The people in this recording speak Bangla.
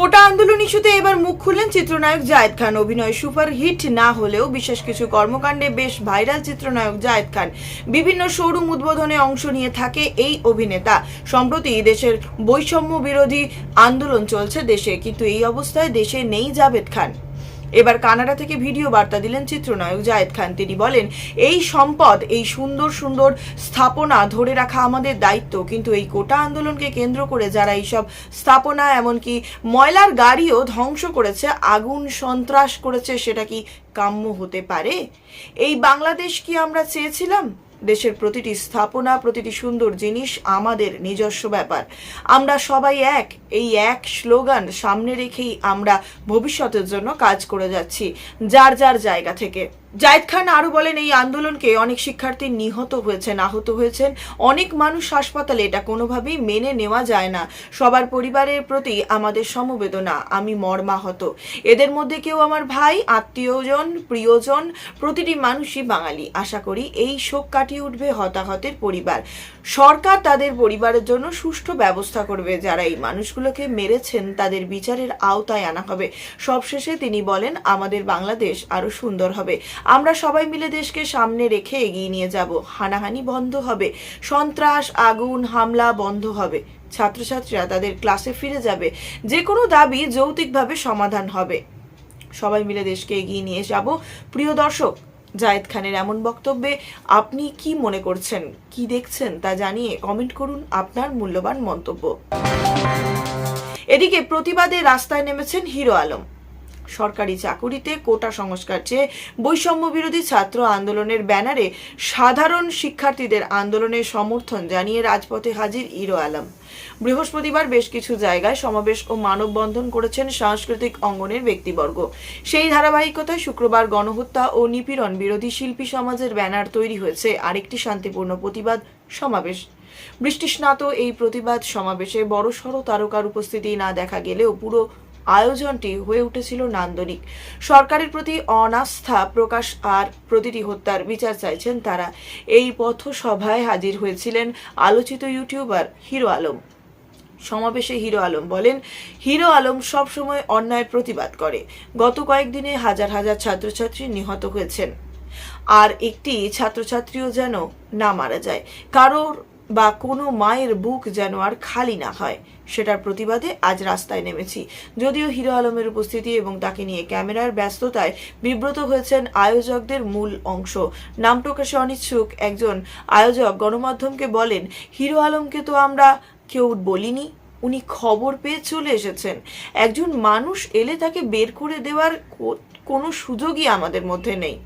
কোটা আন্দোলন ইস্যুতে এবার মুখ খুললেন চিত্রনায়ক জায়েদ খান। অভিনয় সুপার হিট না হলেও বিশেষ কিছু কর্মকাণ্ডে বেশ ভাইরাল চিত্রনায়ক জায়েদ খান। বিভিন্ন শোরুম উদ্বোধনে অংশ নিয়ে থাকে এই অভিনেতা। সম্প্রতি দেশের বৈষম্য বিরোধী আন্দোলন চলছে দেশে, কিন্তু এই অবস্থায় দেশে নেই জাভেদ খান। এবার কানাডা থেকে ভিডিও বার্তা দিলেন চিত্রনায়ক জায়েদ খান। তিনি বলেন, এই সম্পদ, এই সুন্দর সুন্দর স্থাপনা ধরে রাখা আমাদের দায়িত্ব, কিন্তু এই কোটা আন্দোলনকে কেন্দ্র করে যারা এইসব স্থাপনা, এমনকি ময়লার গাড়িও ধ্বংস করেছে, আগুন সন্ত্রাস করেছে, সেটা কি কাম্য হতে পারে? এই বাংলাদেশ কি আমরা চেয়েছিলাম? দেশের প্রতিটি স্থাপনা, প্রতিটি সুন্দর জিনিস আমাদের নিজস্ব ব্যাপার। আমরা সবাই এক, এই এক স্লোগান সামনে রেখেই আমরা ভবিষ্যতের জন্য কাজ করে যাচ্ছি, যার যার জায়গা থেকে। জায়েদ খান আরও বলেন, এই আন্দোলনকে অনেক শিক্ষার্থী নিহত হয়েছেন, আহত হয়েছেন। অনেক মানুষ হাসপাতালে এটা কোনোভাবেই মেনে নেওয়া যায় না। সবার পরিবারের প্রতি আমাদের সমবেদনা, আমি মর্মাহত। এদের মধ্যে কেউ আমার ভাই, আত্মীয়জন, প্রিয়জন, প্রতিটি মানুষই বাঙালি। আশা করি এই শোক কাটিয়ে উঠবে হতাহতের পরিবার। সরকার তাদের পরিবারের জন্য সুষ্ঠু ব্যবস্থা করবে। যারা এই মানুষগুলোকে মেরেছেন, তাদের বিচারের আওতায় আনা হবে। সবশেষে তিনি বলেন, আমাদের বাংলাদেশ আরও সুন্দর হবে। আমরা সবাই মিলে দেশকে সামনে রেখে এগিয়ে নিয়ে যাব। হানাহানি বন্ধ হবে। সন্ত্রাস, আগুন, হামলা বন্ধ হবে। ছাত্রছাত্রীরা তাদের ক্লাসে ফিরে যাবে। যে কোনো দাবি যৌতিকভাবে সমাধান হবে। সবাই মিলে দেশকে এগিয়ে নিয়ে যাব। প্রিয় দর্শক, জায়েদ খানের এমন বক্তব্যে আপনি কি মনে করছেন? কি দেখছেন তা জানিয়ে কমেন্ট করুন আপনার মূল্যবান মন্তব্য। এদিকে প্রতিবাদে রাস্তায় নেমেছেন হিরো আলম। সরকারি চাকুরিতে কোটা সংস্কার চেয়ে বৈষম্য বিরোধী ছাত্র আন্দোলনের ব্যানারে সাধারণ শিক্ষার্থীদের আন্দোলনের সমর্থন জানিয়ে রাজপথে হাজির ইরো আলম। বৃহস্পতিবার বেশ কিছু জায়গায় সমাবেশ ও মানববন্ধন করেছেন সাংস্কৃতিক অঙ্গনের ব্যক্তিবর্গ। সেই ধারাবাহিকতায় শুক্রবার গণহত্যা ও নিপীড়ন বিরোধী শিল্পী সমাজের ব্যানার তৈরি হয়েছে। আরেকটি শান্তিপূর্ণ প্রতিবাদ সমাবেশ। বৃষ্টিস্নাত এই প্রতিবাদ সমাবেশে বড়সড় তারকার উপস্থিতি না দেখা গেলেও পুরো আয়োজনটি হয়ে উঠেছিল নান্দনিক। সরকারের প্রতি অনাস্থা প্রকাশ আর প্রতিটি হত্যার বিচার চাইছেন তারা। এই পথসভায় হাজির হয়েছিলেন আলোচিত ইউটিউবার হিরো আলম। সমাবেশে হিরো আলম বলেন, হিরো আলম সবসময় অন্যায়ের প্রতিবাদ করে। গত কয়েকদিনে হাজার হাজার ছাত্রছাত্রী নিহত হয়েছেন। আর একটি ছাত্রছাত্রীও যেন না মারা যায়। কারোর বা কোনো মায়ের বুক যেন আর খালি না হয়, সেটার প্রতিবাদে আজ রাস্তায় নেমেছি। যদিও হিরো আলমের উপস্থিতি এবং তাকে নিয়ে ক্যামেরার ব্যস্ততায় বিব্রত হয়েছেন আয়োজকদের মূল অংশ। নাম প্রকাশে অনিচ্ছুক একজন আয়োজক গণমাধ্যমকে বলেন, হিরো আলমকে তো আমরা কেউ বলিনি, উনি খবর পেয়ে চলে এসেছেন। একজন মানুষ এলে তাকে বের করে দেওয়ার কোনো সুযোগই আমাদের মধ্যে নেই।